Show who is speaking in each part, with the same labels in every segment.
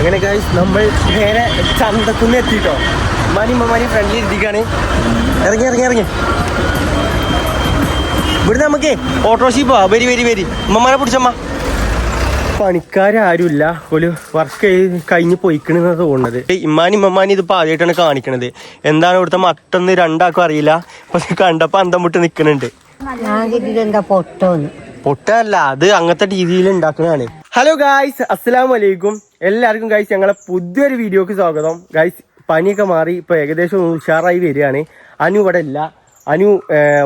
Speaker 1: അങ്ങനെ ഗൈസ് നമ്മൾ നേരെ ചന്തക്കുന്ന് എത്തിയിട്ടോ ഉമ്മാനി ഉമ്മമാനി ഫ്രണ്ടിൽ ഇരുത്തിക്കാണ് ഇറങ്ങി ഇറങ്ങി ഇറങ്ങി. ഇവിടുന്ന് നമുക്ക് ഓട്ടോഷി പോവാ വരി വരി വരി. ഉമ്മമാരെ പിടിച്ചമ്മ. പണിക്കാരാരുമില്ല. ഒരു വർക്ക് കഴിഞ്ഞ് പോയിക്കണെന്നാണ് തോന്നുന്നത്. ഇമ്മാനി ഇമ്മമാനി ഇതിപ്പോ ആദ്യമായിട്ടാണ് കാണിക്കണത്. എന്താണ് ഇവിടുത്തെ മട്ടെന്ന് രണ്ടാക്കും അറിയില്ല. പക്ഷെ കണ്ടപ്പോ അന്തം വിട്ട്
Speaker 2: പൊട്ടോന്ന്?
Speaker 1: പൊട്ടല്ല അത് അങ്ങനത്തെ രീതിയിൽ ഉണ്ടാക്കുന്നതാണ് ഹലോ ഗായ്സ് അസ്സലാം വലൈക്കും എല്ലാവർക്കും ഗൈസ് ഞങ്ങളെ പുതിയൊരു വീഡിയോക്ക് സ്വാഗതം. ഗൈസ് പനിയൊക്കെ മാറി ഇപ്പൊ ഏകദേശം ഉഷാറായി വരികയാണ്. അനു ഇവിടെ ഇല്ല. അനു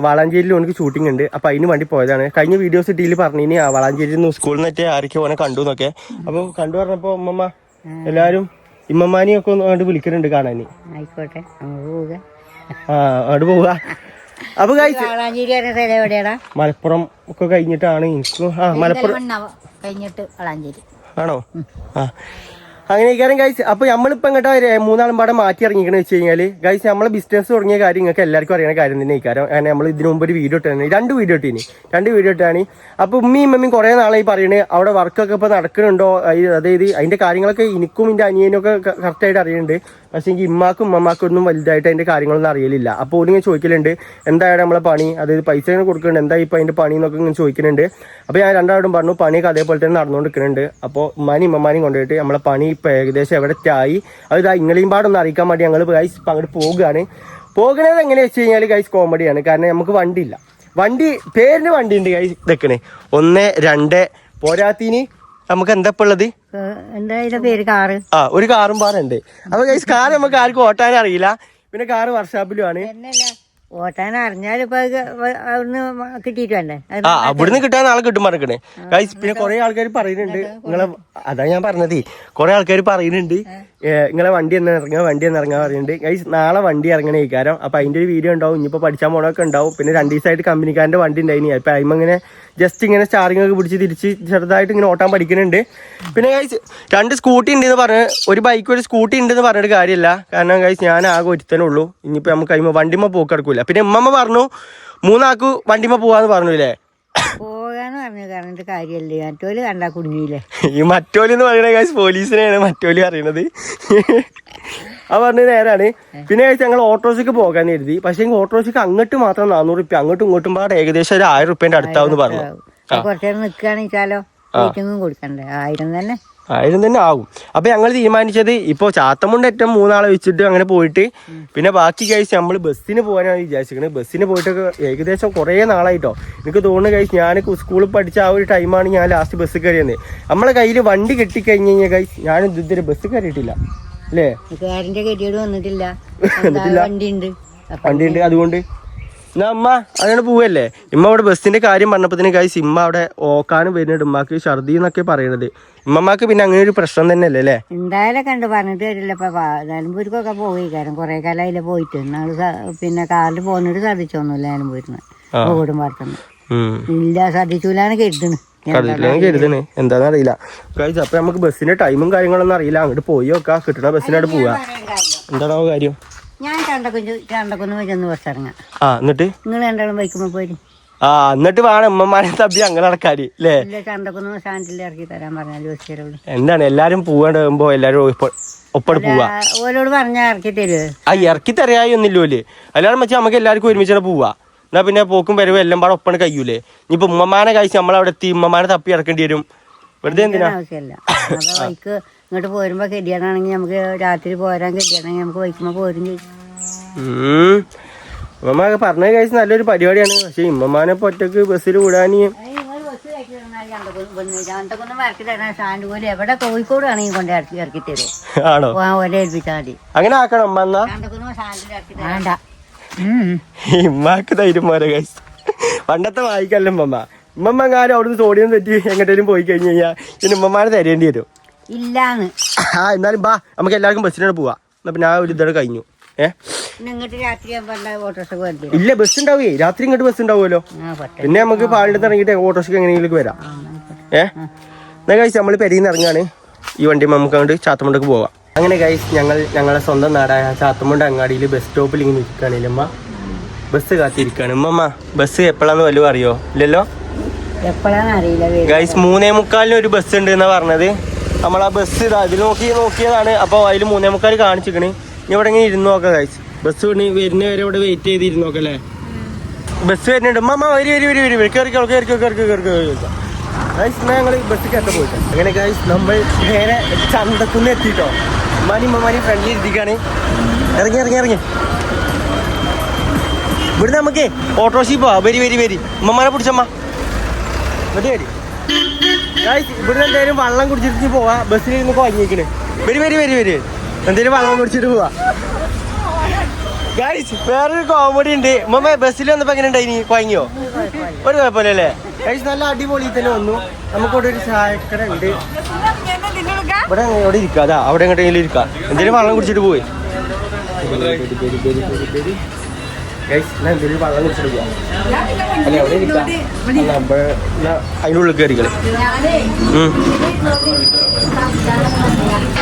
Speaker 1: വളാഞ്ചേരിയിൽ എനിക്ക് ഷൂട്ടിംഗ് ഉണ്ട്. അപ്പൊ അതിന് വേണ്ടി പോയതാണ്. കഴിഞ്ഞ വീഡിയോസ് ഇട്ടിയിൽ പറഞ്ഞിനി വളാഞ്ചേരിയിൽ നിന്ന് സ്കൂളിൽ നിന്നിട്ട് ആരൊക്കെ ഓനെ കണ്ടു എന്നൊക്കെ. അപ്പൊ കണ്ടു പറഞ്ഞപ്പോ ഉമ്മമ്മ എല്ലാരും ഇമ്മമാനിയൊക്കെ ഒന്ന് അങ്ങോട്ട് വിളിക്കുന്നുണ്ട് കാണാൻ
Speaker 2: ആയിക്കോട്ടെ
Speaker 1: ആ അങ്ങോട്ട് പോവുക. അപ്പൊ മലപ്പുറം ഒക്കെ കഴിഞ്ഞിട്ടാണ് എനിക്കും ആ മലപ്പുറം
Speaker 2: കഴിഞ്ഞിട്ട് വളാഞ്ചേരി.
Speaker 1: ആണോ? ആ. അങ്ങനെ കാര്യം ഗൈസ് അപ്പൊ നമ്മളിപ്പോ ഇങ്ങോട്ട് മൂന്നാളും പാടെ മാറ്റി ഇറങ്ങിക്കണെന്ന് വെച്ച് കഴിഞ്ഞാൽ ഗൈസ് നമ്മളെ ബിസിനസ് തുടങ്ങിയ കാര്യം നിങ്ങൾക്ക് എല്ലാവർക്കും അറിയണ കാര്യം തന്നെ കാരണം അങ്ങനെ നമ്മൾ ഇതിനു മുമ്പ് ഒരു വീഡിയോ ഇട്ടാണ് രണ്ട് വീഡിയോ ഇട്ടീനി. രണ്ട് വീഡിയോ ഇട്ടാണ്. അപ്പൊ ഉമ്മയും ഉമ്മയും കുറെ നാളായി പറയണേ അവിടെ വർക്കൊക്കെ ഇപ്പൊ നടക്കുന്നുണ്ടോ അതായത് അതിന്റെ കാര്യങ്ങളൊക്കെ എനിക്കും എന്റെ അനിയനും ഒക്കെ കറക്റ്റ് ആയിട്ട് അറിയുന്നുണ്ട് പക്ഷെ എനിക്ക് ഇമ്മാക്കും ഉമ്മമാക്കും ഒന്നും വലുതായിട്ട് അതിന്റെ കാര്യങ്ങളൊന്നും അറിയലില്ല. അപ്പോൾ ഓടിങ്ങനെ ചോദിക്കലുണ്ട് എന്തായാലും നമ്മളെ പണി? അതായത് പൈസ ഇങ്ങനെ കൊടുക്കുന്നുണ്ട്. എന്താ ഇപ്പൊ അതിന്റെ പണി? എന്നൊക്കെ ഇങ്ങനെ ചോദിക്കുന്നുണ്ട് അപ്പോൾ ഞാൻ രണ്ടാളും പറഞ്ഞു പണിയൊക്കെ അതേപോലെ തന്നെ നടന്നുകൊണ്ടിരിക്കുന്നുണ്ട്. അപ്പോൾ ഉമ്മാനും ഉമ്മമാനെയും കൊണ്ടുപോയിട്ട് നമ്മളെ പണി ഇപ്പൊ ഏകദേശം എവിടെ ആയി അത് ഇങ്ങളെയും പാടൊന്ന് അറിയിക്കാൻ വേണ്ടി ഞങ്ങൾ ഗൈസ് അങ്ങോട്ട് പോകുകയാണ് പോകുന്നത് എങ്ങനെയാ വെച്ച് കഴിഞ്ഞാൽ ഗൈസ് കോമഡിയാണ് കാരണം നമുക്ക് വണ്ടിയില്ല. വണ്ടി പേരിന് വണ്ടി ഉണ്ട് ഗൈസ് ഇതൊക്കെ ഒന്ന് രണ്ട് പോരാത്തിന്. നമുക്ക് എന്താ ഉള്ളത്? ആ ഒരു കാറും പാറുണ്ട്. അപ്പൊ ഗൈസ് കാർ നമുക്ക് ആർക്കും ഓട്ടാൻ അറിയില്ല. പിന്നെ കാറ് വർഷാപ്പിലും
Speaker 2: ആണ് ഓട്ടാൻ അവിടുന്ന് കിട്ടിയിട്ട് വേണ്ടേ?
Speaker 1: ആ അവിടുന്ന് കിട്ടാൻ ആളെ കിട്ടും പറഞ്ഞേ ഗൈസ് പിന്നെ കുറെ ആൾക്കാർ പറയുന്നുണ്ട്. നിങ്ങളെ അതാ ഞാൻ പറഞ്ഞതേ. കുറെ ആൾക്കാർ പറയുന്നുണ്ട്. നിങ്ങളെ വണ്ടി എന്ന് ഇറങ്ങുക വണ്ടി എന്ന് ഇറങ്ങാൻ പറയുന്നുണ്ട് ഗൈസ് നാളെ വണ്ടി ഇറങ്ങണ ഇക്കാരം അപ്പൊ അതിന്റെ ഒരു വീഡിയോ ഉണ്ടാവും. ഇനിയിപ്പോ പഠിച്ചാൽ പോണൊക്കെ ഉണ്ടാവും. പിന്നെ രണ്ട് ദിവസമായിട്ട് കമ്പനിക്കാരന്റെ വണ്ടി അപ്പൊ അതിമ ഇങ്ങനെ ജസ്റ്റ് ഇങ്ങനെ സ്റ്റാറിംഗ് ഒക്കെ പിടിച്ച് തിരിച്ച് ചെറുതായിട്ട് ഇങ്ങനെ ഓട്ടാൻ പഠിക്കുന്നുണ്ട് പിന്നെ ഗൈസ് രണ്ട് സ്കൂട്ടി ഉണ്ട് എന്ന് പറഞ്ഞ് ഒരു ബൈക്ക് ഒരു സ്കൂട്ടി ഉണ്ടെന്ന് പറഞ്ഞൊരു കാര്യമില്ല. കാരണം ഗൈസ് ഞാൻ ആകെ ഒരുത്തനുള്ളൂ ഇനിയിപ്പോ നമുക്ക് അതിമ വണ്ടിമ്മ പോക്കെടുക്കൂല പിന്നെ ഉമ്മമ്മ പറഞ്ഞു മൂന്നാൾക്ക് വണ്ടിമ്മ പോവാന്ന് പറഞ്ഞു അല്ലേ
Speaker 2: പോകാന്ന് പറഞ്ഞു പറഞ്ഞിട്ട് കാര്യമല്ലേ മറ്റോൽ കണ്ടാ കുടുങ്ങിയില്ലേ?
Speaker 1: ഈ മറ്റോൽ എന്ന് പറയുന്ന കാശ് പോലീസിനെയാണ് മറ്റോലി അറിയണത് ആ പറഞ്ഞ നേരാണ്. പിന്നെ കഴിച്ച് ഞങ്ങൾ ഓട്ടോസിക്ക് പോകാൻ കരുതി. പക്ഷേ ഓട്ടോസിക്ക് അങ്ങോട്ട് മാത്രം നാനൂറ് റുപ്യ അങ്ങോട്ടും ഇങ്ങോട്ടും പാടെ ഏകദേശം ഒരു ആയിരം റുപ്യന്റെ അടുത്താവെന്ന് പറഞ്ഞു.
Speaker 2: കുറച്ചു നേരം നിൽക്കുകയാണെന്ന് വെച്ചാലോ കൊടുക്കണ്ടേ? ആയിരം തന്നെ.
Speaker 1: ആയിരം തന്നെ ആകും. അപ്പൊ ഞങ്ങൾ തീരുമാനിച്ചത് ഇപ്പൊ ചാത്തമുണ്ട് ഏറ്റവും മൂന്നാളെ വെച്ചിട്ട് അങ്ങനെ പോയിട്ട് പിന്നെ ബാക്കി കഴിച്ച് നമ്മൾ ബസ്സിന് പോകാനാണ് വിചാരിച്ചിരിക്കുന്നത് ബസ്സിന് പോയിട്ടൊക്കെ ഏകദേശം കുറേ നാളായിട്ടോ. എനിക്ക് തോന്നുന്നു കഴിച്ച് ഞാൻ സ്കൂളിൽ പഠിച്ച ആ ഒരു ടൈമാണ് ഞാൻ ലാസ്റ്റ് ബസ് കയറിയത്. നമ്മളെ കയ്യിൽ വണ്ടി കെട്ടിക്കഴിഞ്ഞ് കഴിഞ്ഞാൽ കഴിച്ച് ഞാൻ ഇതുവരെ ബസ് കയറിയിട്ടില്ല. അല്ലേ?
Speaker 2: വണ്ടിയുണ്ട് വന്നിട്ടില്ല.
Speaker 1: വന്നിട്ടില്ല.
Speaker 2: വണ്ടി ഉണ്ട്
Speaker 1: വണ്ടി ഉണ്ട് അതുകൊണ്ട് എന്നാ അമ്മ അങ്ങനെ പോവല്ലേ? ഇമ്മ അവിടെ ബസ്സിന്റെ കാര്യം പറഞ്ഞപ്പത്തിന് കഴിച്ച് ഇമ്മ അവിടെ ഓക്കാനും വരുന്നുണ്ട്. ഉമ്മാക്ക് ഛർദി എന്നൊക്കെ പറയണത്. ഇമ്മമാക്ക് പിന്നെ അങ്ങനെ ഒരു പ്രശ്നം തന്നെ അല്ലേ? അല്ലേ
Speaker 2: എന്തായാലും കണ്ട് പറഞ്ഞിട്ട് വരില്ല ഇപ്പൊ നിലമ്പൂർക്കൊക്കെ പോയി. കാരണം കുറെ കാലം അതിലെ പോയിട്ട് നാൾ പിന്നെ കാറിൽ പോകുന്നിട്ട് ശ്രദ്ധിച്ചൊന്നുമില്ല നിലമ്പൂരിന്ന് ഓടും ഇല്ല ശ്രദ്ധിച്ചൂലാണ്
Speaker 1: കരുതുന്നത് കരുതണ് എന്താന്ന് അറിയില്ല. കഴിച്ച അപ്പൊ നമുക്ക് ബസ്സിന്റെ ടൈമും കാര്യങ്ങളൊന്നും അറിയില്ല. അങ്ങോട്ട് പോയി നോക്കാം. കിട്ടണ ബസ്സിനോട് പോവാ. എന്താണോ കാര്യം?
Speaker 2: ഞാൻ ചണ്ടക്കുന്ന് ചണ്ടക്കുന്ന് ചെന്ന് ബസ് ഇറങ്ങാം.
Speaker 1: ആ എന്നിട്ട്?
Speaker 2: നിങ്ങൾ രണ്ടാളും ബൈക്കുമ്പോൾ പോയി
Speaker 1: ആ എന്നിട്ട് വേണം ഉമ്മമാരെ തപ്പി അങ്ങനെ നടക്കാര് അല്ലേ
Speaker 2: ഇല്ല ചണ്ടക്കുന്ന് സ്റ്റാൻഡിൽ ഇറക്കി തരാൻ പറഞ്ഞാൽ
Speaker 1: എന്താണ് എല്ലാരും പോവാണ്ടാകുമ്പോ എല്ലാരും ഒപ്പ- ഒപ്പട് പോവാ?
Speaker 2: ഓരോട് ഇറക്കി തരുമോ
Speaker 1: ആ ഇറക്കി എല്ലാരും വെച്ചാൽ നമുക്ക് എല്ലാവർക്കും ഒരുമിച്ചാണ് പോവാ. എന്നാ പിന്നെ പോക്കും വരവും എല്ലാം പാടെ ഒപ്പണ കഴിയൂലേ? ഇനിയിപ്പോ ഉമ്മമാനെ കഴിച്ച് നമ്മളവിടെ എത്തി ഉമ്മമാനെ തപ്പി ഇറക്കേണ്ടി വരും. വെറുതെ എന്തിനാ?
Speaker 2: ആവശ്യമില്ല ഇങ്ങോട്ട് പോരുമ്പോ കെട്ടിയാണെങ്കിൽ നമുക്ക് രാത്രി പോരാൻ കെട്ടിയാണെങ്കിൽ നമുക്ക് വൈക്കുമ്പോ പോരും ചെയ്യും.
Speaker 1: ഉം. ഉമ്മ പറഞ്ഞ കഴിച്ച് നല്ലൊരു പരിപാടിയാണ്. പക്ഷെ ഇമ്മമാനെ ഇപ്പൊ ഒറ്റയ്ക്ക് ബസ്സിൽ
Speaker 2: വിടാൻ എവിടെ കോഴിക്കോട് ആണെങ്കിൽ കൊണ്ട് ഇറക്കി ഇറക്കി തരും.
Speaker 1: ആണോ?
Speaker 2: ഏൽപ്പിച്ചാൽ മതി.
Speaker 1: അങ്ങനെ ആക്കണം ഉമ്മ എന്നാ.
Speaker 2: വേണ്ട.
Speaker 1: ഇമ്മാക്ക് ധൈര്യം പോരെ കഴിച്ച് പണ്ടത്തെ വായിക്കല്ലോ ഉമ്മമ്മ. ഉമ്മമ്മ എങ്ങാനും അവിടുന്ന് തോടിയും തെറ്റി എങ്ങോട്ടേലും പോയി കഴിഞ്ഞു കഴിഞ്ഞാൽ ഇനി ഉമ്മമാരെ തരേണ്ടി വരും.
Speaker 2: ഇല്ലാന്ന്.
Speaker 1: ആ എന്നാലും ബാ നമുക്ക് എല്ലാവർക്കും ബസ്സിനോട് പോവാ. എന്നാ പിന്നെ ആ ഒരു ഇതോടെ കഴിഞ്ഞു. ഏ? ഇല്ല ബസ് ഉണ്ടാവേ. രാത്രി ഇങ്ങോട്ട് ബസ് ഉണ്ടാവുമല്ലോ. പിന്നെ നമുക്ക് പാലിന്റെ ഇറങ്ങിയിട്ട് ഓട്ടോസിക്ക് എങ്ങനെയെങ്കിലും വരാം. ഏ? എന്നാ കഴിച്ച് നമ്മൾ പെരിയിൽ ഇറങ്ങാണ് ഈ വണ്ടി നമുക്ക് അങ്ങോട്ട് ചാത്തമുണ്ടക്ക് പോവാം. അങ്ങനെ കഴിച്ച് ഞങ്ങൾ ഞങ്ങളെ സ്വന്തം നാടായ ചാത്തമുണ്ട് അങ്ങാടിയിൽ ബസ് സ്റ്റോപ്പിൽ ഇങ്ങനെ ഇരിക്കുകയാണ്. അമ്മ ബസ് കാത്തിരിക്കുകയാണ്. ഉമ്മമ്മ ബസ് എപ്പോഴാന്ന് വല്ലതും അറിയോ? ഇല്ലല്ലോ? ഗൈസ് മൂന്നേ മുക്കാലിന് ഒരു ബസ് ഉണ്ട് എന്നാ പറഞ്ഞത്. നമ്മളാ ബസ് ഇതാ ഇതിൽ നോക്കി നോക്കിയതാണ്. അപ്പോൾ അതിൽ മൂന്നേ മുക്കാൽ കാണിച്ചിക്കണ്. ഇനി ഇവിടെ ഇങ്ങനെ ഇരുന്ന് നോക്കാം കഴിച്ച് ബസ് വരുന്ന വരെ ഇവിടെ വെയിറ്റ് ചെയ്ത് ഇരുന്ന് നോക്കാം അല്ലേ? ബസ് വരുന്നുണ്ട്. അമ്മ വരി വരി വരി വരി കയറി കയറി കയറി കയറി കയറി കയറി ഗൈസ് എന്നാൽ ഞങ്ങൾ ബസ് കയറ്റ പോയിട്ട്. അങ്ങനെ ഗൈസ് നമ്മൾ നേരെ ചന്തക്കുന്ന് എത്തിയിട്ടോ ഉമ്മാനി ഉമ്മമാനി ഫ്രണ്ടിൽ ഇരുത്തിക്കാണ് ഇറങ്ങി ഇറങ്ങി ഇറങ്ങി. ഇവിടുന്ന് നമുക്ക് ഓട്ടോറിക്ഷ പോവാ വരി വരി വരി. ഉമ്മമാരെ പിടിച്ചമ്മ എന്നിട്ട് വരി. ഇവിടുന്ന് എന്തായാലും വള്ളം കുടിച്ചിട്ട് പോവാ. ബസ്സിൽ ഇരുന്ന് കുഴങ്ങിക്കണ് വരി വരി വരി വരി. എന്തേലും വള്ളം കുടിച്ചിട്ട് പോവാ. ഗൈസ് വേറൊരു കോമഡി ഉണ്ട്. ഉമ്മ ബസ്സിൽ വന്നപ്പോ എങ്ങനെ ഉണ്ടായിനി? കുഴങ്ങിയോ ഒരു കുഴപ്പമില്ല അല്ലേ ഗൈസ് നല്ല അടിപൊളി തന്നെ വന്നു. നമുക്കിവിടെ ഒരു ചായക്കട ഉണ്ട്. ഇവിടെ ഇവിടെ ഇരിക്കാം. അതാ അവിടെ എങ്ങോട്ടെങ്കിലും ഇരിക്കാം. എന്തേലും വള്ളം കുടിച്ചിട്ട് പോയി ഞാൻ എന്തെങ്കിലും വെള്ളം കുടിച്ചിട്ട് പോവാം. അല്ല അവിടെ ഇരിക്കാം. എന്നാ അതിനുള്ളിൽ കയറിക്കളെ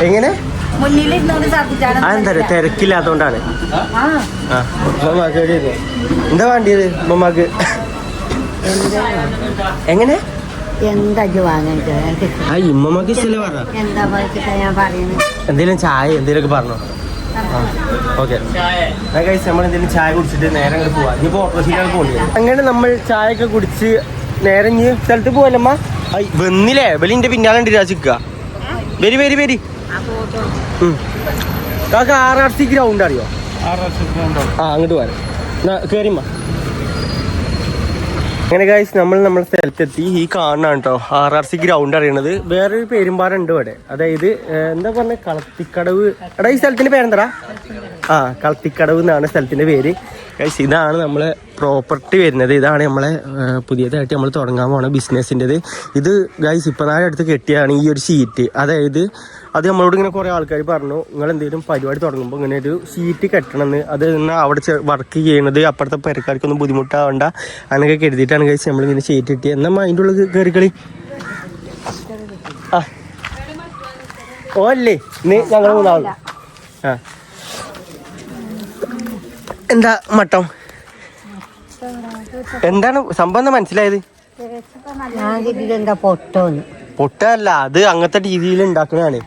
Speaker 1: എങ്ങനെ?
Speaker 2: എന്താ
Speaker 1: അതെന്താ തിരക്കില്ലാത്തോണ്ടാണ്. എവിടെ? എന്താ വേണ്ടിയത് ഉമ്മമാക്ക്? എങ്ങനെ? എന്തെങ്കിലും ചായ പറഞ്ഞോ പറഞ്ഞ?
Speaker 2: എന്താ
Speaker 1: ഗൈസ് ഓക്കെ നമ്മൾ എന്തെങ്കിലും ചായ കുടിച്ചിട്ട് നേരെ അങ്ങോട്ട് പോവാം. ഇനിയിപ്പോ ഓട്ടോറിക്ഷയിലാണ് പോകേണ്ടി അങ്ങനെ നമ്മൾ ചായ ഒക്കെ കുടിച്ച് നേരെ ഇനി സ്ഥലത്ത് പോവല്ലമ്മ? വന്നില്ലേ? ബലിന്റെ പിന്നാലെ ഉണ്ട് രാജിക്ക വരി വരി വരി. കാക്ക ആർ ആർ സി ഗ്രൗണ്ട് അറിയോ? ആ അങ്ങോട്ട് പോരാ. കേറിമ്മ. അങ്ങനെ ഗൈസ് നമ്മൾ നമ്മുടെ സ്ഥലത്തെത്തി. ഈ കാണാണ് കേട്ടോ ആർ ആർ സി ഗ്രൗണ്ട് അറിയണത്. വേറൊരു പേരുമ്പാടുണ്ട് ഇവിടെ. അതായത് എന്താ പറഞ്ഞ? കളത്തിക്കടവ്. എടാ ഈ സ്ഥലത്തിന്റെ പേരെന്താ ആ കളത്തിക്കടവ് എന്നാണ് സ്ഥലത്തിന്റെ പേര്. ഗൈസ് ഇതാണ് നമ്മളെ പ്രോപ്പർട്ടി വരുന്നത്. ഇതാണ് നമ്മളെ പുതിയതായിട്ട് നമ്മൾ തുടങ്ങാൻ പോണ ബിസിനസ്സിന്റെത് ഇത് ഗൈസ് ഇപ്പം നാളെ അടുത്ത് കെട്ടിയാണ് ഈ ഒരു ഷീറ്റ് അതായത് അത് നമ്മളോട് ഇങ്ങനെ കുറേ ആൾക്കാർ പറഞ്ഞു നിങ്ങൾ എന്തെങ്കിലും പരിപാടി തുടങ്ങുമ്പോൾ ഇങ്ങനെ ഒരു ഷീറ്റ് കെട്ടണമെന്ന് അത് എന്നാൽ അവിടെ വർക്ക് ചെയ്യണത് അപ്പുറത്തെ പെരക്കാർക്കൊന്നും ബുദ്ധിമുട്ടാവണ്ട. അങ്ങനെയൊക്കെ കരുതിയിട്ടാണ് കഴിച്ച് നമ്മളിങ്ങനെ ഷീറ്റ് കിട്ടിയത് എന്നാൽ അതിന്റെ ഉള്ളിൽ കയറി കളി ആ. ഓ അല്ലേ? ഞങ്ങൾ മൂന്നാളും. ആ. എന്താ മട്ടം? എന്താണ് സംഭവം മനസ്സിലായത്?
Speaker 2: ഞാൻ
Speaker 1: പൊട്ടല്ല അത് അങ്ങനത്തെ രീതിയിൽ ഉണ്ടാക്കണതാണ്.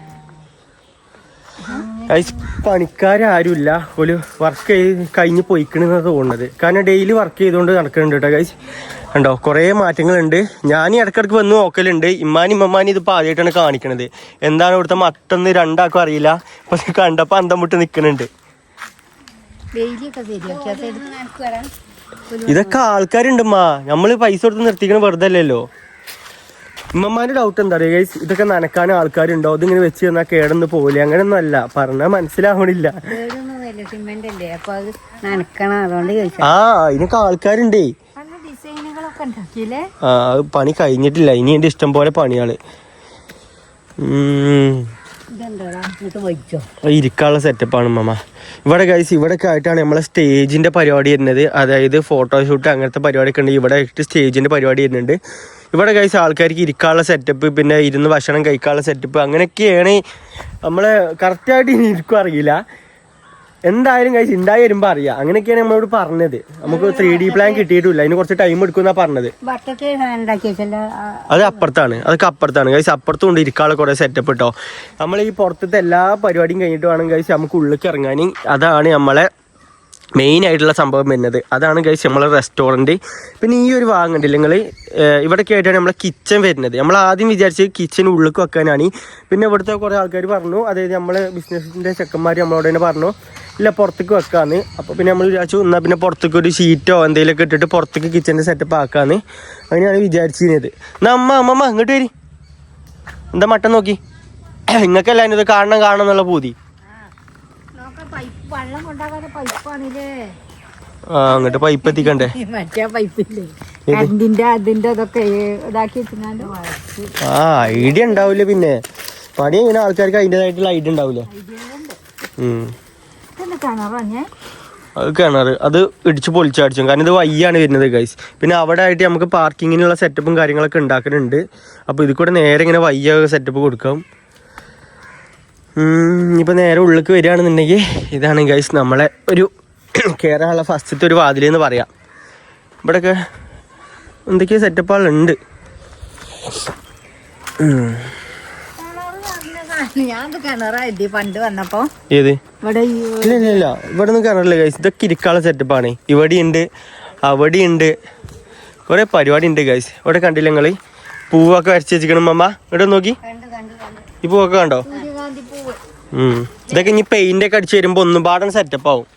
Speaker 1: പണിക്കാരാരുമില്ല. പണിക്കാരും ഒരു വർക്ക് ചെയ്ത് കഴിഞ്ഞ് പോയിക്കണെന്നാണ് തോന്നുന്നത്. കാരണം ഡെയിലി വർക്ക് ചെയ്തുകൊണ്ട് നടക്കുന്നുണ്ട് കേട്ടോ ഗൈസ് ഉണ്ടോ കുറേ മാറ്റങ്ങളുണ്ട്. ഞാൻ ഈ ഇടക്കിടക്ക് വന്ന് നോക്കലുണ്ട്. ഇമ്മാനി ഇമ്മമാനി ഇതിപ്പോൾ ആദ്യമായിട്ടാണ് കാണിക്കണത്. എന്താണ് ഇവിടുത്തെ മട്ടെന്ന് രണ്ടാക്കും അറിയില്ല. പക്ഷെ കണ്ടപ്പോൾ അന്തം വിട്ട് നിൽക്കുന്നുണ്ട്
Speaker 2: വെയിലൊക്കെ ശരിയാക്കി.
Speaker 1: ഇതൊക്കെ ആൾക്കാരുണ്ടമ്മാ. നമ്മൾ പൈസ കൊടുത്ത് നിർത്തിക്കണ വെറുതെ അല്ലല്ലോ ഉമ്മമാരുടെ ഡൗട്ട് എന്താ പറയുക ഗൈസ് ഇതൊക്കെ നനക്കാൻ ആൾക്കാരുണ്ടോ? ഇതിങ്ങനെ വെച്ച് തന്നാൽ കേടന്ന് പോകില്ല അങ്ങനെയൊന്നും അല്ല. പറഞ്ഞാൽ മനസ്സിലാവണില്ല. ആ ഇതിനൊക്കെ ആൾക്കാരുണ്ടേ. ആ പണി കഴിഞ്ഞിട്ടില്ല. ഇനി എന്റെ ഇഷ്ടം പോലെ പണിയാൾ ഉം. ഇരിക്കാനുള്ള സെറ്റപ്പാണ് മമ്മ ഇവിടെ ഗൈസ് ഇവിടെയൊക്കെ ആയിട്ടാണ് നമ്മളെ സ്റ്റേജിന്റെ പരിപാടി വരുന്നത്. അതായത് ഫോട്ടോഷൂട്ട് അങ്ങനത്തെ പരിപാടിയൊക്കെ ഉണ്ട്. ഇവിടെ ആയിട്ട് സ്റ്റേജിന്റെ പരിപാടി വരുന്നുണ്ട്. ഇവിടെ ഗൈസ് ആൾക്കാർക്ക് ഇരിക്കാനുള്ള സെറ്റപ്പ് പിന്നെ ഇരുന്ന് ഭക്ഷണം കഴിക്കാനുള്ള സെറ്റപ്പ് അങ്ങനെയൊക്കെയാണ് നമ്മളെ കറക്റ്റായിട്ട് ഇനി ഇരിക്കും അറിയില്ല. എന്തായാലും കഴിച്ച് ഉണ്ടായി വരുമ്പോ അറിയാം. അങ്ങനെയൊക്കെയാണ് നമ്മളോട് പറഞ്ഞത്. നമുക്ക് ത്രീ ഡി പ്ലാൻ കിട്ടിയിട്ടില്ല. അതിന് കുറച്ച് ടൈം എടുക്കുമെന്നാ പറഞ്ഞത്. അത് അപ്പുറത്താണ്. അതൊക്കെ അപ്പുറത്താണ്. കഴിച്ച് അപ്പുറത്തും ഉണ്ട്. ഇരിക്കാനുള്ള കുറേ സെറ്റപ്പ് കേട്ടോ നമ്മൾ ഈ പുറത്തത്തെ എല്ലാ പരിപാടിയും കഴിഞ്ഞിട്ട് വേണം കഴിച്ച് നമുക്ക് ഉള്ളിലേക്ക് ഇറങ്ങാൻ അതാണ് നമ്മളെ മെയിൻ ആയിട്ടുള്ള സംഭവം വരുന്നത്. അതാണ് കഴിച്ച് നമ്മളെ റെസ്റ്റോറന്റ് പിന്നെ ഈ ഒരു ഭാഗമുണ്ടല്ലോ നിങ്ങൾ ഇവിടെയൊക്കെ ആയിട്ടാണ് നമ്മളെ കിച്ചൺ വരുന്നത്. നമ്മൾ ആദ്യം വിചാരിച്ച് കിച്ചൺ ഉള്ളിലേക്ക് വെക്കാനാണ്. പിന്നെ ഇവിടുത്തെ കുറേ ആൾക്കാർ പറഞ്ഞു. അതായത് നമ്മളെ ബിസിനസ്സിന്റെ ചെക്കന്മാർ നമ്മളോട് തന്നെ പറഞ്ഞു. ഇല്ല പുറത്തേക്ക് വെക്കാന്ന്. അപ്പോൾ പിന്നെ നമ്മൾ വിചാരിച്ചു എന്നാൽ പിന്നെ പുറത്തേക്ക് ഒരു ഷീറ്റോ എന്തെങ്കിലുമൊക്കെ ഇട്ടിട്ട് പുറത്തേക്ക് കിച്ചന്റെ സെറ്റപ്പ് ആക്കാന്ന്. അങ്ങനെയാണ് വിചാരിച്ചിരുന്നത്. എന്നാൽ അമ്മ അമ്മമ്മ ഇങ്ങോട്ട് വരി. എന്താ മട്ടൻ നോക്കി. നിങ്ങൾക്കല്ല അതിനത് കാണണം കാണണം എന്നുള്ള പൂതി.
Speaker 2: വെള്ളം കൊണ്ടാകാതെ പൈപ്പാണില്ലേ?
Speaker 1: ആ അങ്ങോട്ട് പൈപ്പ് എത്തിക്കണ്ടേ
Speaker 2: മറ്റേ പൈപ്പില്ലേ? കരണ്ടിന്റെ അതിന്റെ അതൊക്കെ ഇതാക്കി വെച്ചിങ്ങാണ്ട്
Speaker 1: ആ ഐഡിയ ഉണ്ടാവില്ല പിന്നെ. പണി ഇങ്ങനെ ആൾക്കാർക്ക് അതിന്റെതായിട്ടുള്ള ഐഡിയ ഉണ്ടാവില്ല അത് കിണറ് അത് ഇടിച്ച് പൊളിച്ചടിച്ചു. കാരണം ഇത് വയ്യാണ് വരുന്നത് ഗൈസ് പിന്നെ അവിടെ ആയിട്ട് നമുക്ക് പാർക്കിങ്ങിനുള്ള സെറ്റപ്പും കാര്യങ്ങളൊക്കെ ഉണ്ടാക്കുന്നുണ്ട് അപ്പോൾ ഇത് കൂടെ നേരെ ഇങ്ങനെ വയ്യ സെറ്റപ്പ് കൊടുക്കാം. ഇനിയിപ്പോൾ നേരെ ഉള്ളിലേക്ക് വരികയാണെന്നുണ്ടെങ്കിൽ ഇതാണ് ഗൈസ് നമ്മളെ ഒരു കയറാനുള്ള ഫസ്റ്റത്തെ ഒരു വാതിലെന്ന് പറയാം. ഇവിടെയൊക്കെ എന്തൊക്കെയോ സെറ്റപ്പുകളുണ്ട് ഏത്?
Speaker 2: ഇവിടെ ഈ
Speaker 1: ഇല്ല ഇല്ല ഇല്ല. ഇവിടെ ഒന്നും കിണറില്ല ഗൈസ് ഇതൊക്കെ ഇരിക്കാനുള്ള സെറ്റപ്പാണ് ഇവിടെ ഉണ്ട് അവിടെ ഉണ്ട് കുറെ പരിപാടി ഉണ്ട് ഗൈസ് ഇവിടെ കണ്ടില്ല നിങ്ങൾ? പൂവൊക്കെ വരച്ച് വെച്ചിക്കണം മമ്മ. ഇവിടെ നോക്കി. ഈ പൂവൊക്കെ കണ്ടോ? ഇതൊക്കെ ഇനി പെയിന്റ് ഒക്കെ അടിച്ച് വരുമ്പോ ഒന്നും പാടം സെറ്റപ്പ് ആവും.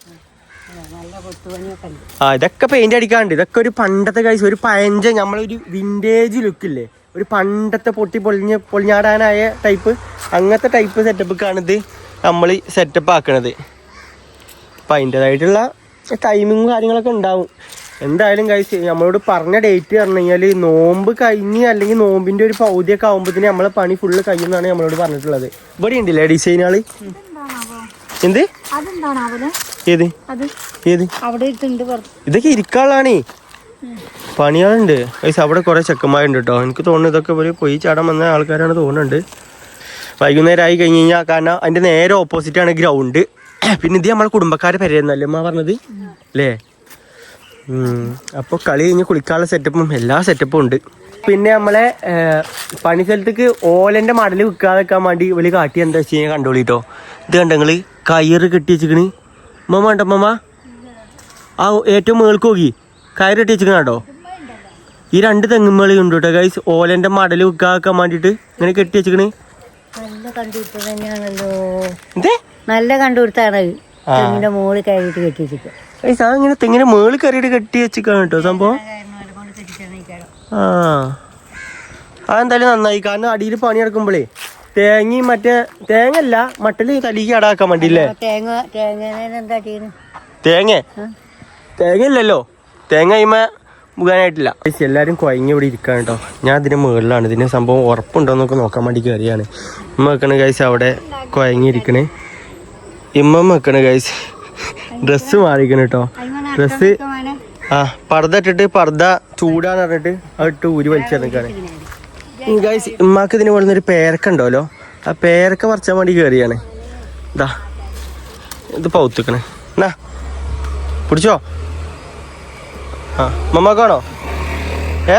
Speaker 1: ആ ഇതൊക്കെ പെയിന്റ് അടിക്കാണ്ട്. ഇതൊക്കെ ഒരു പണ്ടത്തെ ഗൈസ് ഒരു പഴഞ്ച നമ്മളൊരു വിന്റേജ് ലുക്കില്ലേ ഒരു പണ്ടത്തെ പൊട്ടി പൊളിഞ്ഞ് പൊളിഞ്ഞാടാനായ ടൈപ്പ് അങ്ങനത്തെ ടൈപ്പ് സെറ്റപ്പൊക്കെയാണ് ഇത് നമ്മൾ സെറ്റപ്പ് ആക്കണത്. അപ്പം അതിന്റെതായിട്ടുള്ള ടൈമിങ്ങും കാര്യങ്ങളൊക്കെ ഉണ്ടാവും. എന്തായാലും കഴിച്ച് നമ്മളോട് പറഞ്ഞ ഡേറ്റ് പറഞ്ഞു കഴിഞ്ഞാൽ നോമ്പ് കഴിഞ്ഞ് അല്ലെങ്കിൽ നോമ്പിന്റെ ഒരു പൗതിയൊക്കെ ആകുമ്പോഴത്തേന് നമ്മളെ പണി ഫുള്ള് കഴിയുന്നതാണ് നമ്മളോട് പറഞ്ഞിട്ടുള്ളത്. ഇവിടെ ഉണ്ടല്ലേ ഡിസൈനുകൾ എന്ത്? ഏത്? ഏത്? ഇതൊക്കെ ഇരിക്കാളാണേ പണികളുണ്ട്. അവിടെ കുറെ ചെക്കന്മാരുണ്ട് കേട്ടോ എനിക്ക് തോന്നുന്നു ഇതൊക്കെ ഒരു പൊയി ചാടാൻ വന്ന ആൾക്കാരാണ് തോന്നുന്നുണ്ട്. വൈകുന്നേരം ആയി കഴിഞ്ഞ് കഴിഞ്ഞാൽ കാരണം അതിന്റെ നേരെ ഓപ്പോസിറ്റ് ആണ് ഗ്രൗണ്ട് പിന്നെ ഇത് നമ്മളെ കുടുംബക്കാരെ പെരയെന്നല്ലേ അമ്മ പറഞ്ഞത്? അല്ലേ? അപ്പോൾ കളി കഴിഞ്ഞ് കുളിക്കാനുള്ള സെറ്റപ്പും എല്ലാ സെറ്റപ്പും ഉണ്ട്. പിന്നെ നമ്മളെ പണി സ്ഥലത്തേക്ക് ഓലന്റെ മടൽ വിൽക്കാതെക്കാൻ വേണ്ടി വലിയ കാട്ടി എന്താ വെച്ച് കഴിഞ്ഞാൽ കണ്ടോളിട്ടോ ഇത് കണ്ടങ്ങൾ കയറ് കെട്ടി വെച്ചിക്കണ് മമ്മ കണ്ടോ മമ്മ ആ ഏറ്റവും മേൾക്ക് നോക്കി. കയറ് കെട്ടി വെച്ചിക്കണ കേട്ടോ ഈ രണ്ട് തെങ്ങുമ്പളി ഉണ്ട് കേട്ടോ ഗൈസ് ഓലന്റെ മടൽ വെക്കാൻ വേണ്ടിട്ട് ഇങ്ങനെ കെട്ടി വെച്ചിക്കണ്
Speaker 2: നല്ല കണ്ടുപിടുത്തം
Speaker 1: എന്തേ?
Speaker 2: നല്ല കണ്ടുപിടുത്താണ്
Speaker 1: ആ.
Speaker 2: തെങ്ങിന്റെ മുകളിൽ കയറിയിട്ട് കെട്ടി
Speaker 1: ഗൈസ് ഇങ്ങനെ തെങ്ങിനെ മേളിൽ കയറിയിട്ട് കെട്ടി വെച്ചിക്കാണ് കേട്ടോ സംഭവം. ആ. അതെന്തായാലും നന്നായി. കാരണം അടിയിൽ പണി തേങ്ങി തേങ്ങയും മറ്റേ തേങ്ങല്ല മട്ടൽ തലിക്ക് അടാക്കാൻ വേണ്ടിയില്ലേ?
Speaker 2: തേങ്ങ തേങ്ങ
Speaker 1: തേങ്ങ? തേങ്ങ ഇല്ലല്ലോ തേങ്ങ കഴിയുമ്പോ മുഖാനായിട്ടില്ല. എല്ലാരും കുഴങ്ങി ഇവിടെ ഇരിക്കാണ് കേട്ടോ. ഞാൻ ഇതിന്റെ മുകളിലാണ്. ഇതിന് സംഭവം ഉറപ്പുണ്ടോ എന്നൊക്കെ നോക്കാൻ വേണ്ടി കയറിയാണ് ഇമ്മ വെക്കണ കൈസ് അവിടെ കുഴങ്ങിയിരിക്കണേ ഇമ്മ വെക്കണ ഗൈസ് ഡ്രസ്സ് മാറിക്കണ കേട്ടോ ഡ്രസ്സ് ആ പർദ്ദ ഇട്ടിട്ട് പർദ്ദ ചൂടാന്ന് പറഞ്ഞിട്ട് അത് ഇട്ട് ഊരി വലിച്ചിറക്കാണ് ഗൈസ് ഇമ്മാക്ക് ഇതിന് പോലെ ഒരു പേരക്ക ഉണ്ടല്ലോ ആ പേരക്ക പറിച്ചാൻ വേണ്ടി കയറിയാണ് ഇതാ ഇത് പൗത്തുക്കണേ. എന്നാ പിടിച്ചോ? ആ മമ്മക്കാണോ ഏ?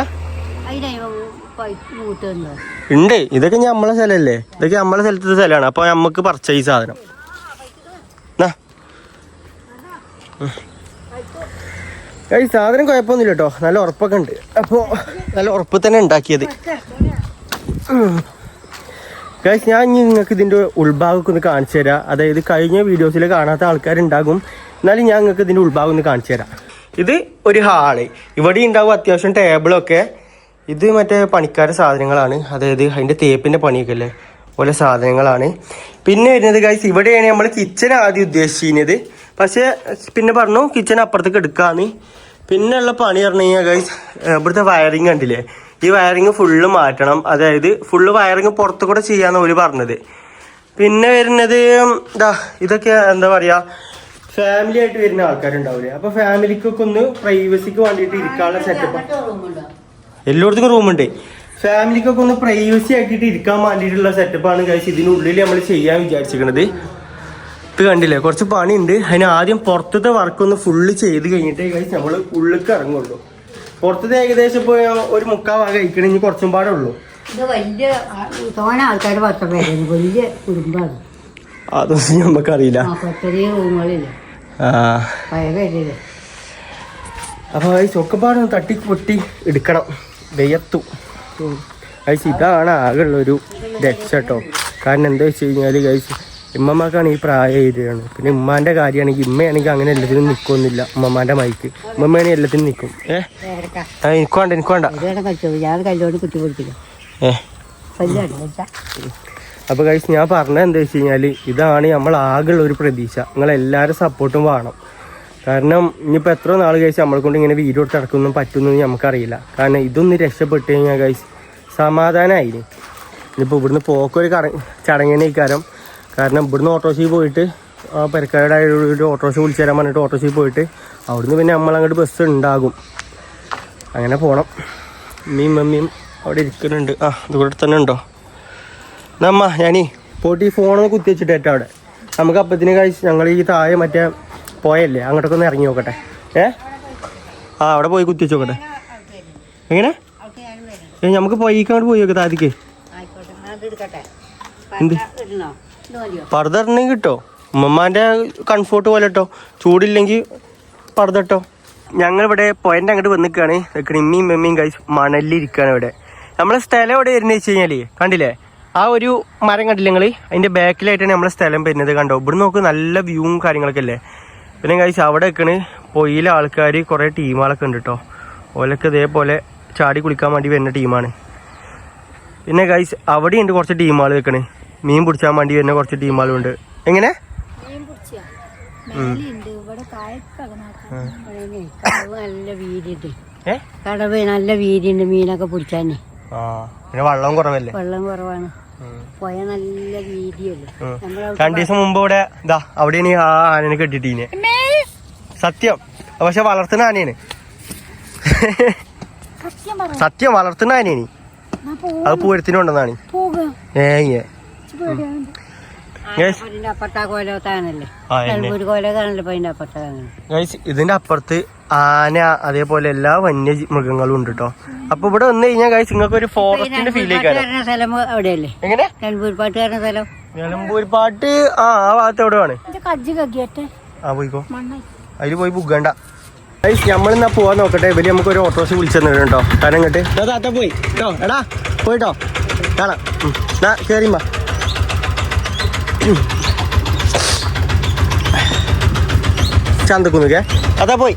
Speaker 1: ഉണ്ട് ഇതൊക്കെ നമ്മളെ സ്ഥലമല്ലേ ഇതൊക്കെ നമ്മളെ സ്ഥലത്തെ സ്ഥലമാണ് അപ്പൊ നമുക്ക് പറിച്ച ഈ സാധനം എന്നാ. ഉം. ഈ സാധനം കുഴപ്പമൊന്നുമില്ല കേട്ടോ. നല്ല ഉറപ്പൊക്കെ ഉണ്ട്. അപ്പോൾ നല്ല ഉറപ്പ് തന്നെ ഉണ്ടാക്കിയത്. ഗൈസ് ഞാൻ ഇനി നിങ്ങൾക്ക് ഇതിന്റെ ഉൾഭാഗമൊക്കെ ഒന്ന് കാണിച്ചു തരാം. അതായത് കഴിഞ്ഞ വീഡിയോസിൽ കാണാത്ത ആൾക്കാരുണ്ടാകും. എന്നാലും ഞാൻ നിങ്ങൾക്ക് ഇതിന്റെ ഉൾഭാഗം ഒന്ന് കാണിച്ചു തരാം. ഇത് ഒരു ഹാൾ ഇവിടെ ഉണ്ടാവും അത്യാവശ്യം ടേബിളൊക്കെ ഇത് മറ്റേ പണിക്കാരുടെ സാധനങ്ങളാണ്. അതായത് അതിന്റെ തേപ്പിന്റെ പണിയൊക്കെ അല്ലേ? പോലെ സാധനങ്ങളാണ്. പിന്നെ വരുന്നത് ഗൈസ് ഇവിടെയാണ് നമ്മൾ കിച്ചൺ ആദ്യം ഉദ്ദേശിച്ചിരുന്നത് പക്ഷേ പിന്നെ പറഞ്ഞു കിച്ചൺ അപ്പുറത്തേക്ക് എടുക്കാന്ന്. പിന്നെ ഉള്ള പണി പറഞ്ഞു കഴിഞ്ഞാൽ ഗൈസ് ഇവിടുത്തെ വയറിങ് കണ്ടില്ലേ? ഈ വയറിങ് ഫുള്ള് മാറ്റണം. അതായത് ഫുള്ള് വയറിങ് പുറത്തു കൂടെ ചെയ്യാന്ന് ഒരു പറഞ്ഞത്. പിന്നെ വരുന്നത് ഇതാ ഇതൊക്കെ എന്താ പറയാ ഫാമിലി ആയിട്ട് വരുന്ന ആൾക്കാരുണ്ടാവില്ലേ അപ്പൊ ഫാമിലിക്കൊക്കെ ഒന്ന് പ്രൈവസിക്ക് വേണ്ടിയിട്ട് ഇരിക്കാനുള്ള സെറ്റപ്പ് എല്ലായിടത്തും റൂമുണ്ട് ഫാമിലിക്കൊക്കെ ഒന്ന് പ്രൈവസി ആക്കിയിട്ട് ഇരിക്കാൻ വേണ്ടിയിട്ടുള്ള സെറ്റപ്പാണ് കഴിച്ച് ഇതിനുള്ളിൽ നമ്മൾ ചെയ്യാൻ വിചാരിച്ചിരിക്കണത്. ഇത് കണ്ടില്ലേ? കുറച്ച് പണി ഉണ്ട് അതിന് ആദ്യം പുറത്തത്തെ വർക്ക് ഒന്ന് ഫുള്ള് ചെയ്ത് കഴിഞ്ഞിട്ടേ കഴിച്ച് നമ്മൾ ഉള്ളിലേക്ക് ഇറങ്ങുള്ളൂ. പുറത്തത്തെ ഏകദേശം ഇപ്പോൾ ഒരു മുക്കാൽ ഭാഗം കഴിക്കണം ഇനി കുറച്ചും പാടേ ഉള്ളൂ.
Speaker 2: ഇത് വലിയ തോന ആൾക്കാർ വലിയ കുടുംബമാണ്
Speaker 1: അതൊന്നും നമുക്കറിയില്ല.
Speaker 2: അറിയില്ല അപ്പൊ റൂമുകളില്ല. പഴയ പേരില്ല
Speaker 1: അപ്പോൾ ഈ ചൊക്കപ്പാടൊന്ന് തട്ടി പൊട്ടി എടുക്കണം. വെയ്യത്തു കഴിച്ച് ഇതാണ് ആകെയുള്ളൊരു രക്ഷ കേട്ടോ കാരണം എന്താ വെച്ച് കഴിഞ്ഞാൽ കഴിച്ച് ഇമ്മമാക്കാണ് ഈ പ്രായം എഴുതിയാണ് പിന്നെ ഉമ്മാന്റെ കാര്യമാണെങ്കിൽ ഇമ്മയാണെങ്കിൽ അങ്ങനെ എല്ലാത്തിനും നിൽക്കൊന്നുമില്ല ഉമ്മമാന്റെ മൈക്ക് ഉമ്മമ്മയാണെങ്കിൽ എല്ലാത്തിനും നിൽക്കും ഏ?
Speaker 2: പേരക്ക
Speaker 1: ആ എനിക്ക് വേണ്ട എനിക്ക് വേണ്ട. അപ്പോൾ കഴിച്ച്? ഞാൻ പറഞ്ഞത് എന്താ വെച്ച് കഴിഞ്ഞാൽ ഇതാണ് നമ്മൾ ആകെയുള്ള ഒരു പ്രതീക്ഷ. നിങ്ങളെല്ലാവരും സപ്പോർട്ടും വേണം. കാരണം ഇനിയിപ്പോൾ എത്ര നാൾ കഴിച്ച് നമ്മളെ കൊണ്ട് ഇങ്ങനെ വീഡിയോ എടുത്ത് നടക്കൊന്നും പറ്റുമെന്ന് നമുക്കറിയില്ല. കാരണം ഇതൊന്ന് രക്ഷപ്പെട്ട് കഴിഞ്ഞാൽ കഴിച്ച് സമാധാനമായിന് ഇനിയിപ്പോൾ ഇവിടുന്ന് പോക്കൊരു കട ചടങ്ങിനേക്കാരം കാരണം ഇവിടുന്ന് ഓട്ടോറിക്ഷയിൽ പോയിട്ട് ആ പെരക്കാരുടെ ഒരു ഓട്ടോറിക്ഷ വിളിച്ചു തരാൻ പറഞ്ഞിട്ട് ഓട്ടോറിക്ഷയിൽ പോയിട്ട് അവിടുന്ന് പിന്നെ നമ്മൾ അങ്ങോട്ട് ബസ് ഉണ്ടാകും അങ്ങനെ പോകണം മീം മമ്മിയും അവിടെ ഇരിക്കുന്നുണ്ട്. ആ ഇതുകൂടെ ഇവിടെ തന്നെ ഉണ്ടോ? നമ്മ ഞാനീ പോയിട്ട് ഈ ഫോണൊന്ന് കുത്തി വെച്ചിട്ടേറ്റ അവിടെ. നമുക്ക് അപ്പത്തിന് കഴിച്ച് ഞങ്ങൾ ഈ താഴെ മറ്റേ പോയല്ലേ അങ്ങോട്ടൊക്കെ ഒന്ന് ഇറങ്ങി നോക്കട്ടെ. ഏ? ആ അവിടെ പോയി കുത്തി വെച്ച് നോക്കട്ടെ. എങ്ങനെ? ഏ നമുക്ക് പോയി അങ്ങോട്ട് പോയി നോക്കാം താതിക്ക് എന്ത്? പർദ്ദ ഇടണമെങ്കിൽ കിട്ടോ? ഉമ്മമാന്റെ കംഫോർട്ട് പോലെ കേട്ടോ ചൂടില്ലെങ്കിൽ പർദ്ദ കേട്ടോ ഞങ്ങളിവിടെ പോയിന്റ് അങ്ങോട്ട് വന്നിക്കാണ്. ഇമ്മിയും മെമ്മിയും കഴിച്ച് മണലിരിക്കാണ് ഇവിടെ. നമ്മളെ സ്ഥലം എവിടെ വരുന്നത് വെച്ച് കഴിഞ്ഞാൽ കണ്ടില്ലേ? ആ ഒരു മരം കണ്ടില്ല നിങ്ങൾ ബാക്കിലായിട്ടാണ് നമ്മളെ സ്ഥലം വരുന്നത് കണ്ടോ? ഇവിടെ നോക്ക് നല്ല വ്യൂവും കാര്യങ്ങളൊക്കെ അല്ലേ? പിന്നെ കഴിച്ച് അവിടെ നിൽക്കണ് പൊയിലെ ആൾക്കാർ കുറേ ടീമുകളൊക്കെ ഉണ്ട് കേട്ടോ ഓലൊക്കെ ഇതേപോലെ ചാടി കുളിക്കാൻ വേണ്ടി വരുന്ന ടീമാണ് പിന്നെ ഗൈസ് അവിടെയുണ്ട് കുറച്ച് ടീമുകൾ വെക്കണേ മീൻ പിടിച്ചാൻ വേണ്ടി വരുന്ന കുറച്ച് ടീമുകളും ഉണ്ട് എങ്ങനെ
Speaker 2: കടവ് നല്ല വീതിയുണ്ട്. മീനൊക്കെ പിടിച്ചാന്.
Speaker 1: ആ പിന്നെ വെള്ളം കുറവല്ലേ?
Speaker 2: വെള്ളം കുറവാണ്. പോയ നല്ല വീതിയല്ലേ
Speaker 1: രണ്ടു ദിവസം മുമ്പ് ഇവിടെ ഇതാ അവിടെയാണ് ആ ആനനെ കെട്ടിട്ടീനെ. സത്യം. പക്ഷെ വളർത്തുന്ന ആനയാണ്. സത്യം വളർത്തുന്ന ആനയാണ്. അത് പൂരത്തിനുണ്ടെന്നാണ് ഏ. ഇതിന്റെ അപ്പുറത്ത് ആന അതേപോലെ എല്ലാ വന്യ മൃഗങ്ങളും ഉണ്ട് കേട്ടോ അപ്പൊ ഇവിടെ വന്നു കഴിഞ്ഞാൽ ഗൈസ് നിങ്ങൾക്ക് ഒരു ഫോറസ്റ്റിന്റെ ഫീൽ
Speaker 2: സ്ഥലം അവിടെയല്ലേ?
Speaker 1: എങ്ങനെ?
Speaker 2: നിലമ്പൂർ പാട്ട്
Speaker 1: ആ ആ ഭാഗത്ത് എവിടെയാണ് ആ പോയിക്കോ. അതിൽ പോയി ബുക്കണ്ട നമ്മളിന്നാ പോവാൻ നോക്കട്ടെ. ഇവർ നമുക്ക് ഒരു ഓട്ടോസ് വിളിച്ചു തന്നെ കേട്ടോ കാരണം ഇങ്ങോട്ട് താത്ത പോയി. കേട്ടോ എടാ പോയിട്ടോ കാണാം. ഉം. ദാ അതാ പോയി.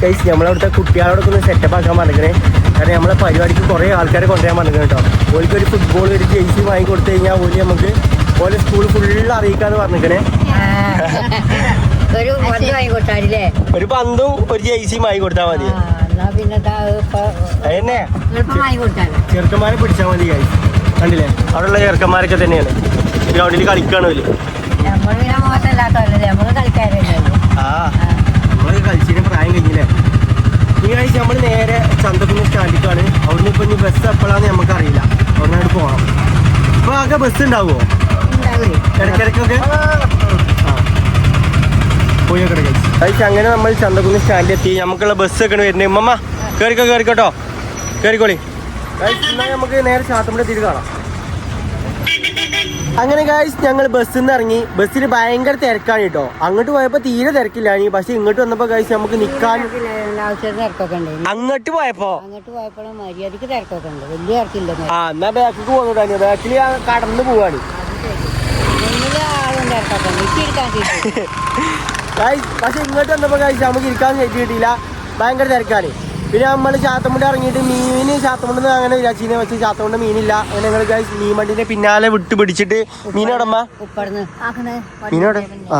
Speaker 1: ഗൈസ് നമ്മളവിടുത്തെ കുട്ടികളോടൊക്കെ ഒന്ന് സെറ്റപ്പ് ആക്കാൻ പറഞ്ഞേ കാരണം നമ്മളെ പരിപാടിക്ക് കുറേ ആൾക്കാരെ കൊണ്ടുവരാൻ പറഞ്ഞു കേട്ടോ. ഓലിക്ക് ഒരു ഫുട്ബോൾ ഒരു ജേഴ്സി വാങ്ങി കൊടുത്തു കഴിഞ്ഞാൽ ഓലി നമുക്ക് ഓലെ സ്കൂൾ ഫുള്ള് അറിയിക്കാന്ന് പറഞ്ഞിരിക്കണേ
Speaker 2: ഒരു
Speaker 1: പന്തും ഒരു ജേഴ്സിയും വാങ്ങി കൊടുത്താൽ മതി.
Speaker 2: പിന്നെ
Speaker 1: ചെറുക്കന്മാരെ പിടിച്ചാൽ മതി guys. കണ്ടില്ലേ? അവിടെയുള്ള ചെറുക്കന്മാരൊക്കെ തന്നെയാണ്. ഗ്രൗണ്ടിൽ കളിക്കാണ് ഓൽ
Speaker 2: നമ്മൾ പിന്നെ മോശമല്ലാത്തല്ലേ നമ്മൾ കളിക്കാരല്ലേ?
Speaker 1: ആ. നമ്മൾ കളിച്ചതിന് പ്രായം കഴിഞ്ഞില്ലേ? ഈ ആഴ്ച നമ്മൾ നേരെ ചന്തക്കുന്ന് സ്റ്റാൻഡിലേക്കാണ് അവിടുന്ന് ഇപ്പൊ ഇനി ബസ് എപ്പോഴാന്ന് നമുക്ക് അറിയില്ല അവിടുന്ന് അങ്ങോട്ട് പോകണം ഇപ്പൊ ആകെ ബസ് ഉണ്ടാവുമോ ഇടയ്ക്കിടയ്ക്കൊക്കെ. പോയി അങ്ങനെ നമ്മൾ ചന്തക്കുന്ന് സ്റ്റാൻഡിൽ എത്തി. നമുക്കുള്ള ബസ് ഒക്കെ വരുന്നത് ഉമ്മമ്മ കയറിക്കോ കയറിക്കോട്ടോ കയറിക്കോളി Guys, എന്നാ നമുക്ക് നേരെ ചാത്തമ്പടി തിരി കാണാം. അങ്ങനെ ഗായ്സ് ഞങ്ങൾ ബസ്സിൽ നിന്ന് ഇറങ്ങി. ബസ്സിൽ ഭയങ്കര തിരക്കാണ് കേട്ടോ. അങ്ങോട്ട് പോയപ്പോ തീരെ തിരക്കില്ലാനി പക്ഷെ ഇങ്ങോട്ട് വന്നപ്പോ ഗായ്സ് നമുക്ക്
Speaker 2: ഉണ്ട്
Speaker 1: അങ്ങോട്ട് പോയപ്പോ
Speaker 2: അങ്ങോട്ട് പോയപ്പോഴും മര്യാദയ്ക്ക് തിരക്കൊക്കെ ഉണ്ട്. വലിയ തിരക്കില്ല
Speaker 1: ആ എന്നാ ബാക്കിൽ പോകുന്നുണ്ടായിരുന്നു ബാക്കിൽ കടന്നു പോവാണ്. പക്ഷെ ഇങ്ങോട്ട് വന്നപ്പോ ഗായ്സ് നമുക്ക് ഇരിക്കാൻ കിട്ടിയിട്ടില്ല ഭയങ്കര തിരക്കാണ്. പിന്നെ നമ്മൾ ചാത്തമുണ്ട് ഇറങ്ങിയിട്ട് മീന് ചാത്തമുണ്ടെന്ന് അങ്ങനെ വിചാരിച്ചിനെ വെച്ച് ചാത്തമുണ്ട് മീനില്ല. അങ്ങനെ ഞങ്ങൾ മീൻ വണ്ടിന്റെ പിന്നാലെ വിട്ട് പിടിച്ചിട്ട് മീനോടമ്മ മീനോട ആ.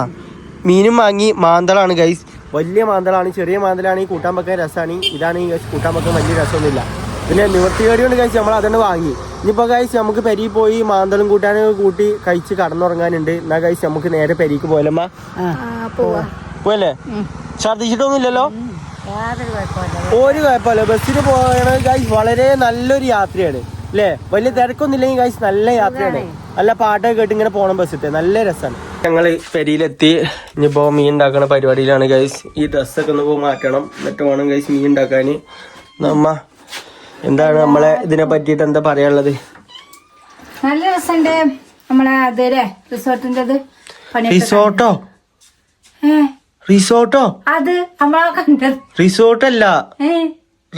Speaker 1: മീനും വാങ്ങി മാന്തളാണ് ഗൈസ് വലിയ മാന്തളാണ് ചെറിയ മാന്തളാണ്. ഈ കൂട്ടാൻ വെക്കാൻ രസമാണ് ഇതാണ് ഈ കൂട്ടാൻ വെക്കാൻ വലിയ രസമൊന്നുമില്ല. പിന്നെ നിവർത്തി കൊണ്ട് കഴിച്ച് നമ്മൾ അതന്നെ വാങ്ങി. ഇനിയിപ്പോൾ കഴിച്ച് നമുക്ക് പെരി പോയി മാന്തളും കൂട്ടാനും കൂട്ടി കഴിച്ച് കടന്നുറങ്ങാനുണ്ട്. എന്നാ കഴിച്ച് നമുക്ക് നേരെ പെരിക്ക് പോയല്ലമ്മ
Speaker 2: പോവാ.
Speaker 1: പോയല്ലേ?
Speaker 2: കുഴപ്പമില്ല
Speaker 1: ഒരു കുഴപ്പമില്ല. ബസ്സിന് പോകണ ഗൈസ് വളരെ നല്ലൊരു യാത്രയാണ്. അല്ലേ വലിയ തിരക്കൊന്നുമില്ലെങ്കിൽ ഗൈസ് നല്ല യാത്രയാണ്. നല്ല പാട്ടൊക്കെ കേട്ട് ഇങ്ങനെ പോകണം ബസ്സിട്ട് നല്ല രസമാണ് ഞങ്ങൾ പെരിയിലെത്തി. ഇനിയിപ്പോ മീൻ ഉണ്ടാക്കണ പരിപാടിയിലാണ് ഗൈസ് ഈ ഡ്രസ്സൊക്കെ ഒന്ന് പോയി മാറ്റണം. എന്നിട്ട് വേണം ഗൈസ് മീൻ ഉണ്ടാക്കാൻ നമ്മ എന്താണ് നമ്മളെ ഇതിനെ പറ്റിയിട്ട് എന്താ പറയാനുള്ളത്?
Speaker 3: നല്ല രസമുണ്ട് നമ്മളെ അതെ റിസോർട്ടിന്റെ
Speaker 1: റിസോർട്ടോ
Speaker 3: ഏ?
Speaker 1: റിസോർട്ടോ
Speaker 3: അത് നമ്മളെ കണ്ടത്.
Speaker 1: റിസോർട്ടല്ല
Speaker 3: ഏ?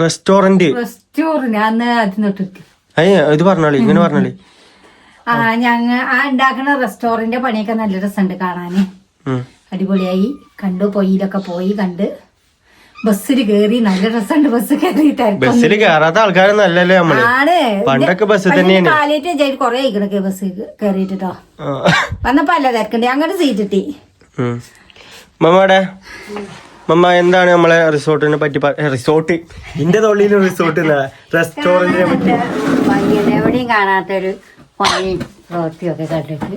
Speaker 1: റെസ്റ്റോറന്റ്
Speaker 3: റെസ്റ്റോറന്റ് അന്ന് തൊട്ടിട്ട്.
Speaker 1: ഇത് പറഞ്ഞോളി ഇങ്ങനെ പറഞ്ഞോളി.
Speaker 3: ആ ഞങ്ങ ആ ഉണ്ടാക്കുന്ന റെസ്റ്റോറന്റ് പണിയൊക്കെ നല്ല രസമുണ്ട് കാണാന്. അടിപൊളിയായി. കണ്ടു പൊയ്യിലൊക്കെ പോയി കണ്ട്. ബസ്സിൽ കേറി നല്ല രസമുണ്ട് ബസ് കയറിയിട്ടായിരുന്നു
Speaker 1: ബസ്സിൽ കയറാത്ത ആൾക്കാരൊന്നും അല്ലല്ലേ നമ്മൾ?
Speaker 3: ആണ്.
Speaker 1: പണ്ടൊക്കെ ബസ് തന്നെയാണ്.
Speaker 3: കാലേറ്റ് ചെയ്ത് കൊറേ ആയിക്കണൊക്കെ ബസ് കയറിയിട്ടോ. വന്നപ്പോ അല്ല തിരക്കണ്ടേ. അങ്ങോട്ട് സീറ്റ് കിട്ടി.
Speaker 1: മമ്മയുടെ മമ്മ എന്താണ് നമ്മളെ റിസോർട്ടിനെ പറ്റി റിസോർട്ട്? ഇന്റെ തൊള്ളിയിൽ റിസോർട്ട് റെസ്റ്റോറന്റിനെ പറ്റി.
Speaker 2: എവിടെയും കാണാത്തൊരു പണിയും പ്രവൃത്തിയൊക്കെ കണ്ടിട്ട്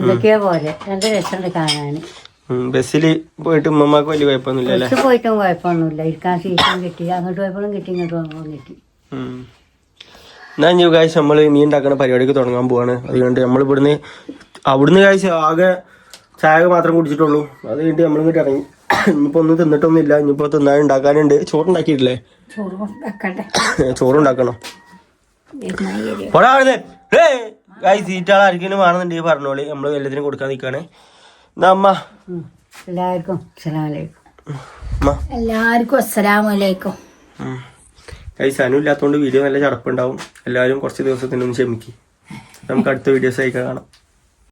Speaker 2: ഇതൊക്കെയോ പോലെ രണ്ട് രസമുണ്ട് കാണാന്
Speaker 1: ബസ്സിൽ പോയിട്ട് ഉമ്മമാക്ക് വലിയ കുഴപ്പമൊന്നുമില്ല അല്ലേ?
Speaker 2: പോയിട്ടും കുഴപ്പമൊന്നുമില്ല. ഇരിക്കാൻ സീറ്റും കിട്ടി. അങ്ങോട്ട് പോയപ്പോഴും കിട്ടി ഇങ്ങോട്ട് പോകുമ്പോഴും കിട്ടി.
Speaker 1: എന്നാ ഞാൻ കാഴ്ച നമ്മൾ മീൻ ഉണ്ടാക്കുന്ന പരിപാടിക്ക് തുടങ്ങാൻ പോവാണ്. അതുകൊണ്ട് നമ്മൾ ഇവിടുന്ന് അവിടുന്ന് കാഴ്ച ആകെ ചായ മാത്രം കുടിച്ചിട്ടുള്ളൂ. അത് കഴിഞ്ഞിട്ട് നമ്മൾ ഇങ്ങോട്ട് ഇറങ്ങി. ഇനിയിപ്പോ ഒന്നും തിന്നിട്ടൊന്നുമില്ല. ഇനിയിപ്പോ തിന്നാൻ ഉണ്ടാക്കാനുണ്ട്. ചോറുണ്ടാക്കിയിട്ടില്ലേ? ചോറുണ്ടാക്കണം. ആർക്കെങ്കിലും വേണമെന്നുണ്ടെങ്കിൽ പറഞ്ഞോളി. നമ്മൾ എല്ലാത്തിനും കൊടുക്കാൻ നിൽക്കുകയാണ് അമ്മ.
Speaker 2: എല്ലാവർക്കും
Speaker 3: എല്ലാവർക്കും അസ്സലാമലൈക്കും
Speaker 1: ഇല്ലാത്തതുകൊണ്ട് വീഡിയോ നല്ല ചടപ്പുണ്ടാവും. എല്ലാവരും കുറച്ച് ദിവസത്തിനൊന്ന് ക്ഷമിക്കും. നമുക്ക് അടുത്ത വീഡിയോസ് ആയിക്കാണാം കാണാം.